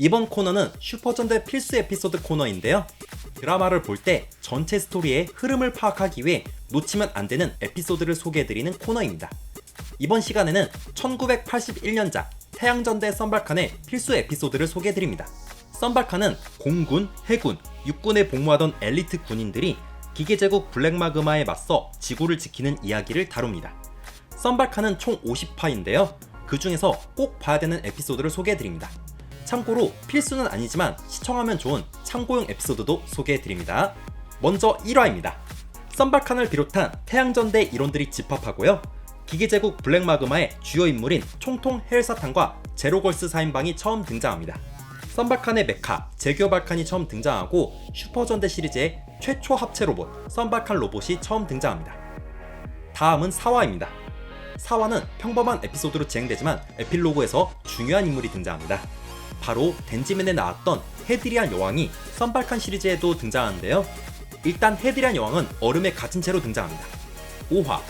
이번 코너는 슈퍼전대 필수 에피소드 코너인데요. 드라마를 볼 때 전체 스토리의 흐름을 파악하기 위해 놓치면 안 되는 에피소드를 소개해드리는 코너입니다. 이번 시간에는 1981년작 태양전대 썬발칸의 필수 에피소드를 소개해드립니다. 썬발칸은 공군, 해군, 육군에 복무하던 엘리트 군인들이 기계제국 블랙마그마에 맞서 지구를 지키는 이야기를 다룹니다. 썬발칸은 총 50화인데요. 그 중에서 꼭 봐야 되는 에피소드를 소개해드립니다. 참고로 필수는 아니지만 시청하면 좋은 참고용 에피소드도 소개해드립니다. 먼저 1화입니다. 썬발칸을 비롯한 태양전대 일원들이 집합하고요. 기계제국 블랙마그마의 주요 인물인 총통 헬사탄과 제로걸스 4인방이 처음 등장합니다. 썬발칸의 메카, 제규어발칸이 처음 등장하고 슈퍼전대 시리즈의 최초 합체 로봇, 썬발칸 로봇이 처음 등장합니다. 다음은 4화입니다. 4화는 평범한 에피소드로 진행되지만 에필로그에서 중요한 인물이 등장합니다. 바로 덴지맨에 나왔던 헤드리안 여왕이 썬발칸 시리즈에도 등장하는데요. 일단 헤드리안 여왕은 얼음에 갇힌 채로 등장합니다. 5화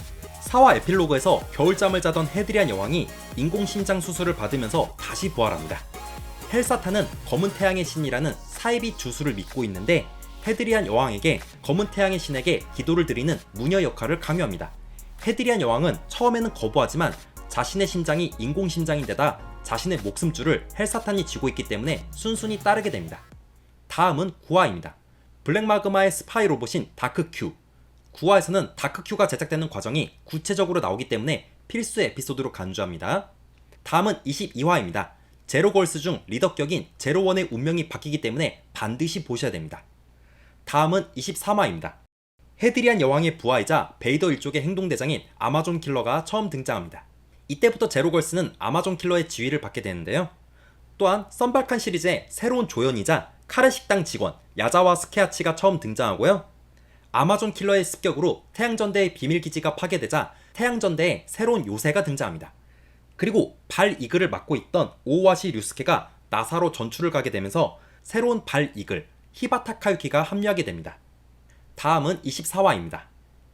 4화 에필로그에서 겨울잠을 자던 헤드리안 여왕이 인공심장 수술을 받으면서 다시 부활합니다. 헬사탄은 검은 태양의 신이라는 사이비 주술을 믿고 있는데 헤드리안 여왕에게 검은 태양의 신에게 기도를 드리는 무녀 역할을 강요합니다. 헤드리안 여왕은 처음에는 거부하지만 자신의 심장이 인공심장인데다 자신의 목숨줄을 헬사탄이 쥐고 있기 때문에 순순히 따르게 됩니다. 다음은 9화입니다. 블랙마그마의 스파이 로봇인 다크큐. 9화에서는 다크큐가 제작되는 과정이 구체적으로 나오기 때문에 필수 에피소드로 간주합니다. 다음은 22화입니다. 제로걸스 중 리더격인 제로원의 운명이 바뀌기 때문에 반드시 보셔야 됩니다. 다음은 23화입니다. 헤드리안 여왕의 부하이자 베이더 일족의 행동대장인 아마존 킬러가 처음 등장합니다. 이때부터 제로걸스는 아마존 킬러의 지위를 받게 되는데요. 또한 썬발칸 시리즈의 새로운 조연이자 카레 식당 직원 야자와 스케아치가 처음 등장하고요. 아마존 킬러의 습격으로 태양전대의 비밀기지가 파괴되자 태양전대에 새로운 요새가 등장합니다. 그리고 발 이글을 맡고 있던 오와시 류스케가 나사로 전출을 가게 되면서 새로운 발 이글 히바타 카유키가 합류하게 됩니다. 다음은 24화입니다.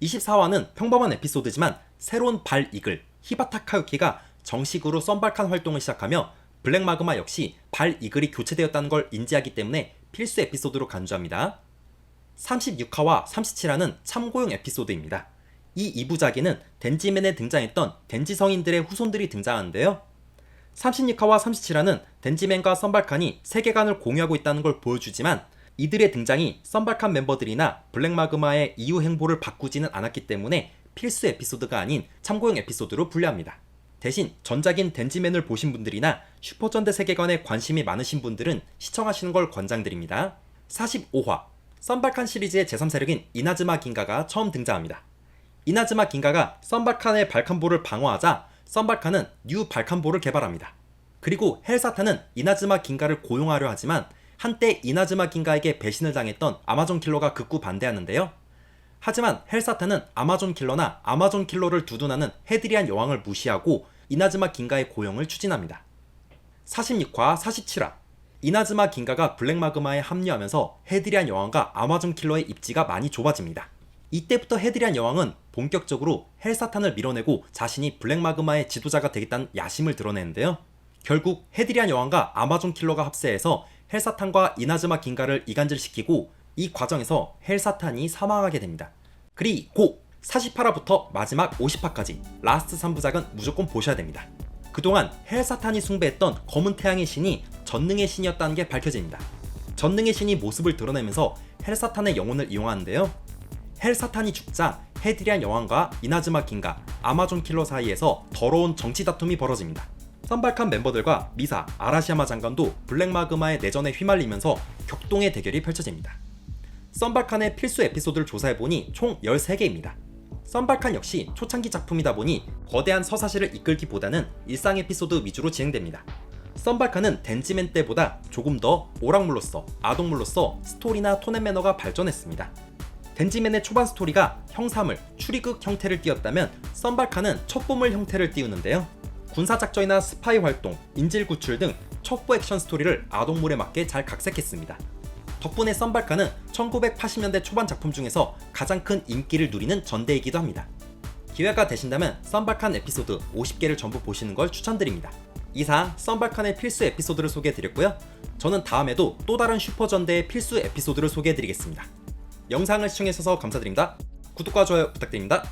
24화는 평범한 에피소드지만 새로운 발 이글 히바타 카유키가 정식으로 썬발칸 활동을 시작하며 블랙마그마 역시 발 이글이 교체되었다는 걸 인지하기 때문에 필수 에피소드로 간주합니다. 36화와 37화는 참고용 에피소드입니다. 이 2부작에는 덴지맨에 등장했던 덴지 성인들의 후손들이 등장하는데요. 36화와 37화는 덴지맨과 썬발칸이 세계관을 공유하고 있다는 걸 보여주지만 이들의 등장이 썬발칸 멤버들이나 블랙마그마의 이후 행보를 바꾸지는 않았기 때문에 필수 에피소드가 아닌 참고용 에피소드로 분류합니다. 대신 전작인 덴지맨을 보신 분들이나 슈퍼전대 세계관에 관심이 많으신 분들은 시청하시는 걸 권장드립니다. 45화 썬발칸 시리즈의 제3세력인 이나즈마 긴가가 처음 등장합니다. 이나즈마 긴가가 썬발칸의 발칸보를 방어하자 썬발칸은 뉴 발칸보를 개발합니다. 그리고 헬사탄은 이나즈마 긴가를 고용하려 하지만 한때 이나즈마 긴가에게 배신을 당했던 아마존 킬러가 극구 반대하는데요. 하지만 헬사탄은 아마존 킬러나 아마존 킬러를 두둔하는 헤드리안 여왕을 무시하고 이나즈마 긴가의 고용을 추진합니다. 46화 47화 이나즈마 긴가가 블랙마그마에 합류하면서 헤드리안 여왕과 아마존 킬러의 입지가 많이 좁아집니다. 이때부터 헤드리안 여왕은 본격적으로 헬사탄을 밀어내고 자신이 블랙마그마의 지도자가 되겠다는 야심을 드러내는데요. 결국 헤드리안 여왕과 아마존 킬러가 합세해서 헬사탄과 이나즈마 긴가를 이간질시키고 이 과정에서 헬사탄이 사망하게 됩니다. 그리고 48화부터 마지막 50화까지 라스트 3부작은 무조건 보셔야 됩니다. 그동안 헬사탄이 숭배했던 검은 태양의 신이 전능의 신이었다는 게 밝혀집니다. 전능의 신이 모습을 드러내면서 헬사탄의 영혼을 이용하는데요. 헬사탄이 죽자 헤드리안 여왕과 이나즈마 긴가, 아마존 킬러 사이에서 더러운 정치 다툼이 벌어집니다. 썬발칸 멤버들과 미사, 아라시야마 장관도 블랙마그마의 내전에 휘말리면서 격동의 대결이 펼쳐집니다. 썬발칸의 필수 에피소드를 조사해보니 총 13개입니다. 썬발칸 역시 초창기 작품이다 보니 거대한 서사시를 이끌기보다는 일상 에피소드 위주로 진행됩니다. 썬발칸은 덴지맨 때보다 조금 더 오락물로서 아동물로서 스토리나 톤앤 매너가 발전했습니다. 덴지맨의 초반 스토리가 형사물, 추리극 형태를 띄었다면 썬발칸은 첩보물 형태를 띄우는데요. 군사작전이나 스파이 활동, 인질 구출 등 첩보 액션 스토리를 아동물에 맞게 잘 각색했습니다. 덕분에 썬발칸은 1980년대 초반 작품 중에서 가장 큰 인기를 누리는 전대이기도 합니다. 기회가 되신다면 썬발칸 에피소드 50개를 전부 보시는 걸 추천드립니다. 이상 썬발칸의 필수 에피소드를 소개해드렸고요. 저는 다음에도 또 다른 슈퍼전대의 필수 에피소드를 소개해드리겠습니다. 영상을 시청해주셔서 감사드립니다. 구독과 좋아요 부탁드립니다.